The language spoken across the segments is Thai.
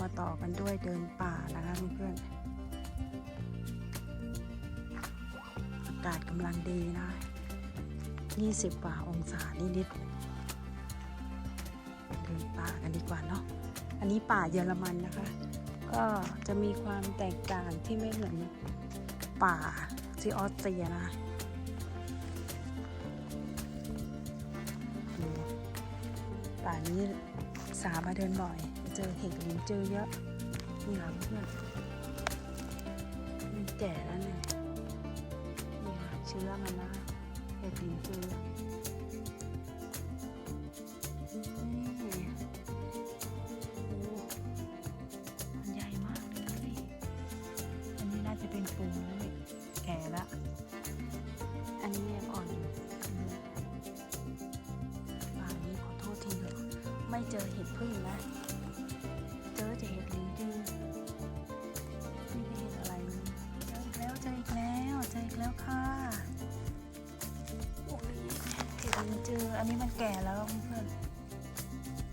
มาต่อกันด้วยเดินป่านะคะเพื่อนๆอากาศกำลังดีนะ 20กว่าองศานิดๆเดินป่ากันดีกว่าเนาะอันนี้ป่าเยอรมันนะคะ ก็จะมีความแตกต่างที่ไม่เหมือนป่าที่ออสเตรียนะป่านี้สามาเดินบ่อย เจอเห็ดหลินเจอเยอะนี่ค่ะเพื่อนมันแก่แล้วเนี่ยนี่ค่ะเชื้อมันนะเห็ดลินเจอนี่โอ้มันใหญ่มากเลยอันนี้น่าจะเป็นปูแล้วเนี่ยแก่ละอันนี้ยังอ่อนอยู่ป่านนี้ขอโทษทีเถอะไม่เจอเห็ดพึ่งนะ อันนี้มันแก่แล้วเพื่อน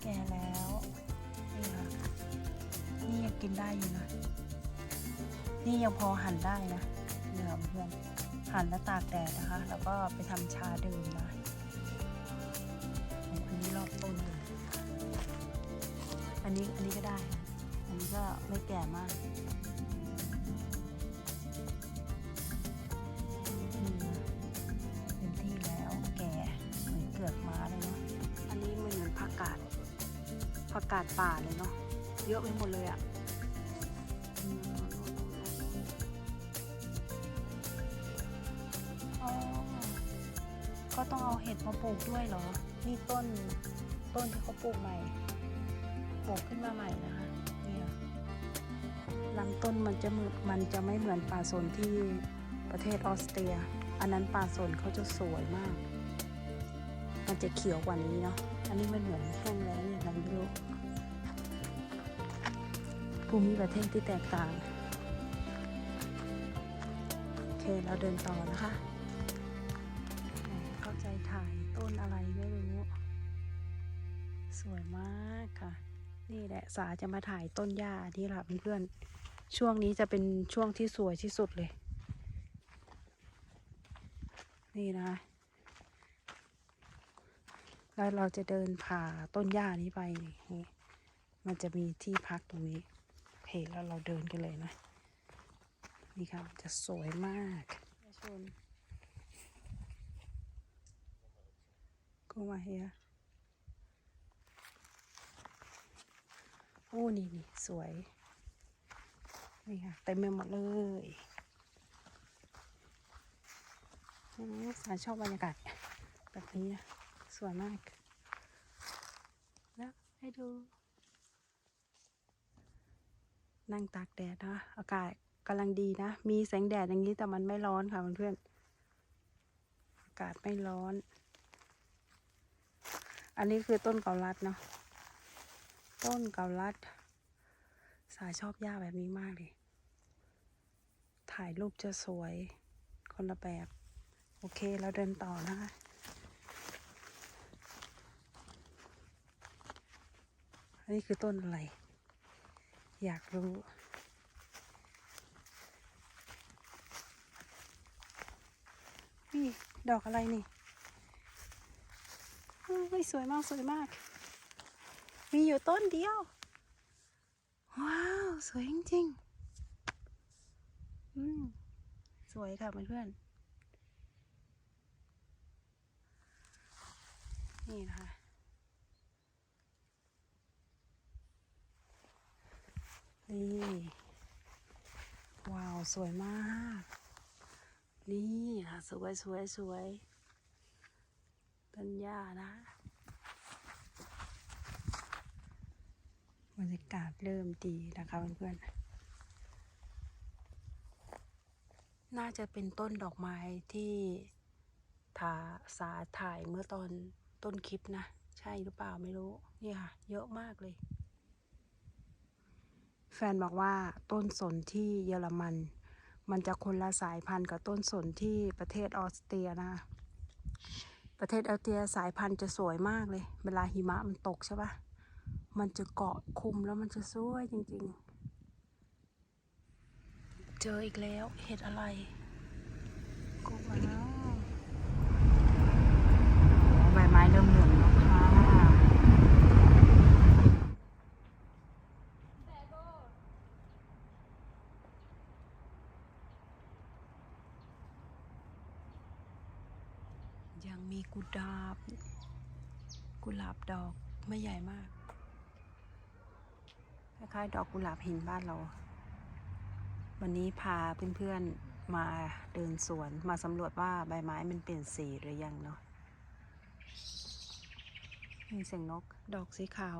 แก่แล้วนี่ค่ะนี่ยังกินได้อยู่นะ นี่ยังพอหั่นได้นะเนื้อเพื่อนหั่นแล้วตากแดดนะคะ แล้วก็ไปทำชาดื่มนะอันนี้รอบต้นเลยอันนี้อันนี้ก็ได้ อันนี้ก็ไม่แก่มาก กาดป่าเลยเนาะเยอะไปหมดเลยอะ่ะก็ต้องเอาเห็ดมาปลูกด้วยเหรอ นี่ต้นต้นที่เขาปลูกใหม่ ปลูกขึ้นมาใหม่นะคะเนี่ยลำต้นมันจะมืมันจะไม่เหมือนป่าสนที่ประเทศออสเตรีย อันนั้นป่าสนเขาจะสวยมาก มันจะเขียวกว่านี้เนาะ อันนี้มันเหมือนแห้งแล้งอย่างไรไม่รู้ ภูมิประเทศที่แตกต่าง โอเค เราเดินต่อนะคะเข้าใจถ่ายต้นอะไรไม่รู้ สวยมากค่ะ นี่แหละสาจะมาถ่ายต้นหญ้านี่แหละเพื่อนๆช่วงนี้จะเป็นช่วงที่สวยที่สุดเลย นี่นะแล้วเราจะเดินผ่าต้นหญ้านี้ไป มันจะมีที่พักตรงนี้ แล้วเราเดินกันเลยนะ นี่ครับจะสวยมากชนก็มาเฮียโอ้นี่นี่สวย นี่ค่ะเต็มไปหมดเลยอืมสารชอบบรรยากาศแบบนี้นะ สวยมาก แล้วให้ดู นั่งตากแดดนะ อากาศกำลังดีนะ มีแสงแดดอย่างนี้แต่มันไม่ร้อนค่ะเพื่อนๆอากาศไม่ร้อน อันนี้คือต้นเกาลัดเนาะต้นเกาลัด สายชอบหญ้าแบบนี้มากเลยถ่ายรูปจะสวยคนละแบบ โอเคเราเดินต่อนะคะอันนี้คือต้นอะไร อยากรู้นี่ดอกอะไรนี่เฮ้ยสวยมากสวยมาก มีอยู่ต้นเดียว ว้าว สวยจริงๆอืมสวยค่ะเพื่อนๆนี่นะคะ นี่ ว้าว สวยมาก นี่ค่ะ สวยสวยสวยต้นหญ้านะ บรรยากาศเริ่มดีนะคะเพื่อนๆ น่าจะเป็นต้นดอกไม้ที่ถาสาถ่ายเมื่อตอนต้นคลิปนะ ใช่หรือเปล่าไม่รู้ นี่ค่ะ เยอะมากเลย แฟนบอกว่าต้นสนที่เยอรมัน มันจะคนละสายพันธุ์กับต้นสนที่ประเทศออสเตรียนะ ประเทศออสเตรียสายพันธุ์จะสวยมากเลย เวลาหิมะมันตกใช่ปะมันจะเกาะคุมแล้วมันจะสวยจริงๆ เจออีกแล้วเห็ดอะไรกบมาแล้วใบไม้เริ่มเหลืองแล้วค่ะ ยังมีกุหลาบ กุหลาบดอกไม่ใหญ่มาก คล้ายๆ ดอกกุหลาบหินบ้านเรา วันนี้พาเพื่อนๆมาเดินสวนมาสำรวจว่าใบไม้มันเปลี่ยนสีหรือยังเนาะมีเสียงนก ดอกสีขาว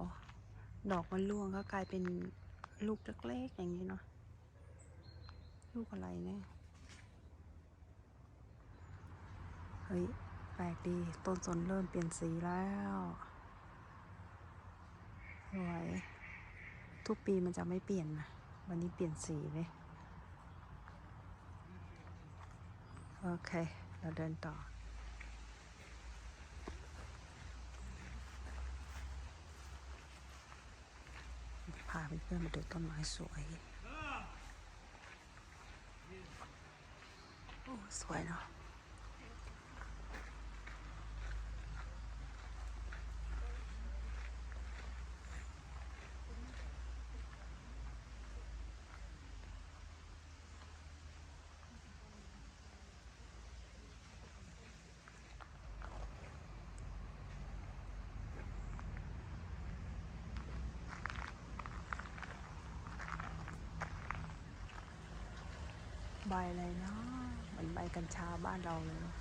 ดอกมันร่วงก็กลายเป็นลูกเล็กๆอย่างนี้เนาะ ลูกอะไรเนี่ย เฮ้ย แปลกดี ต้นสนเริ่มเปลี่ยนสีแล้ว สวย ทุกปีมันจะไม่เปลี่ยนนะ วันนี้เปลี่ยนสีเลย โอเค เราเดินต่อ พาเพื่อนมาดูต้นไม้สวย โอ้ สวยเนาะ บอะไรเนาะเหมือนใบกัญชาบ้านเราเลยเนอะ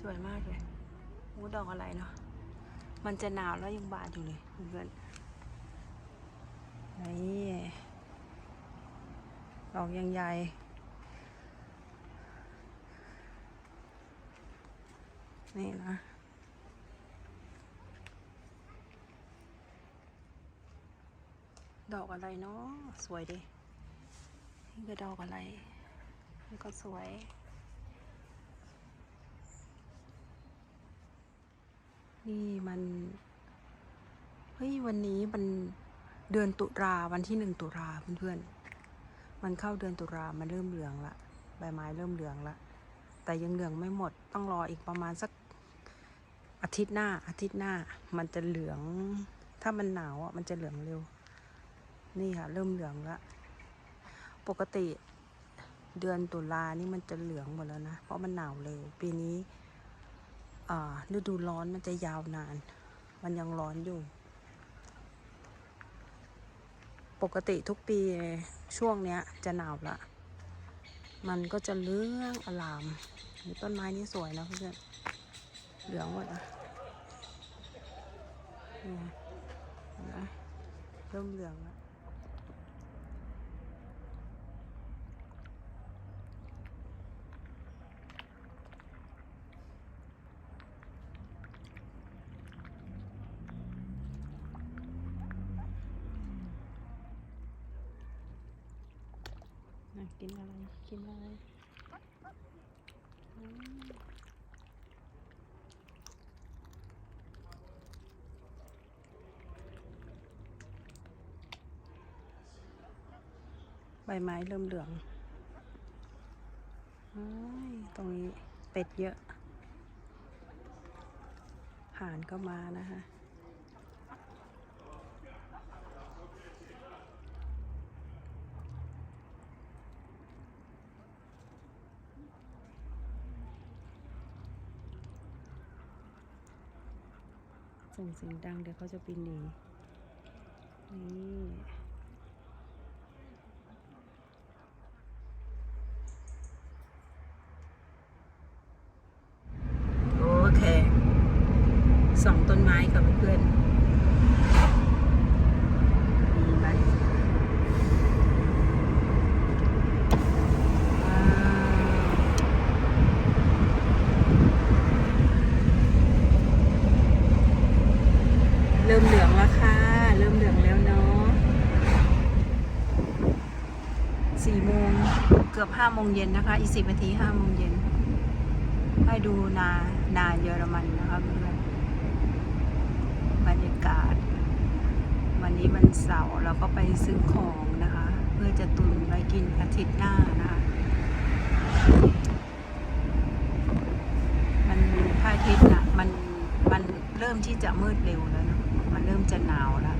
สวยมากเลยหูดอกอะไรเนาะ มันจะหนาวแล้วยังบานอยู่เลยเพื่อนนี่ดอกยังใหญ่ นี่นะ ดอกอะไรเนาะสวยดินี่ก็ดอกอะไรนี่ก็สวยนี่มันเฮ้ยวันนี้มันเดือนตุลาวันที่หนึ่งตุลาเพื่อนๆมันเข้าเดือนตุลามันเริ่มเหลืองละใบไม้เริ่มเหลืองละแต่ยังเหลืองไม่หมดต้องรออีกประมาณสักอาทิตย์หน้าอาทิตย์หน้า มันจะเหลือง ถ้ามันหนาวอะมันจะเหลืองเร็ว นี่ค่ะ เริ่มเหลืองละปกติเดือนตุลานี่มันจะเหลืองหมดแล้วนะ เพราะมันหนาวเร็ว ปีนี้ฤดูร้อนมันจะยาวนาน มันยังร้อนอยู่ ปกติทุกปีช่วงเนี้ยจะหนาวละ มันก็จะเลื้องอลามต้นไม้นี่สวยนะเพื่อนเหลืองหมดนะนี่นไหมเริ่มเหลืองแล้ว กินอะไร กินอะไรใบไม้เริ่มเหลืองอตรงนี้เป็ดเยอะ ห่านก็มานะคะ ส่งเสียงดังเดี๋ยวเขาจะปีนหนีนี่โอเคสองต้นไม้กับเพื่อนดีไหมว้าวเริ่มเหลืองแล้วค่ะ เริ่มเหลืองแล้วเนาะสี่โมงเกือบ ห้าโมงเย็นนะคะ อีกสิบนาทีห้าโมงเย็น ให้ดูนานาเยอรมันนะคะเพื่อนบรรยากาศ วันนี้วันเสาร์เราก็ไปซื้อของนะคะ เพื่อจะตุนไว้กินอาทิตย์หน้านะคะมันพระอาทิตย์น่ะมันมันเริ่มที่จะมืดเร็วแล้วนะมันเริ่มจะหนาวแล้ว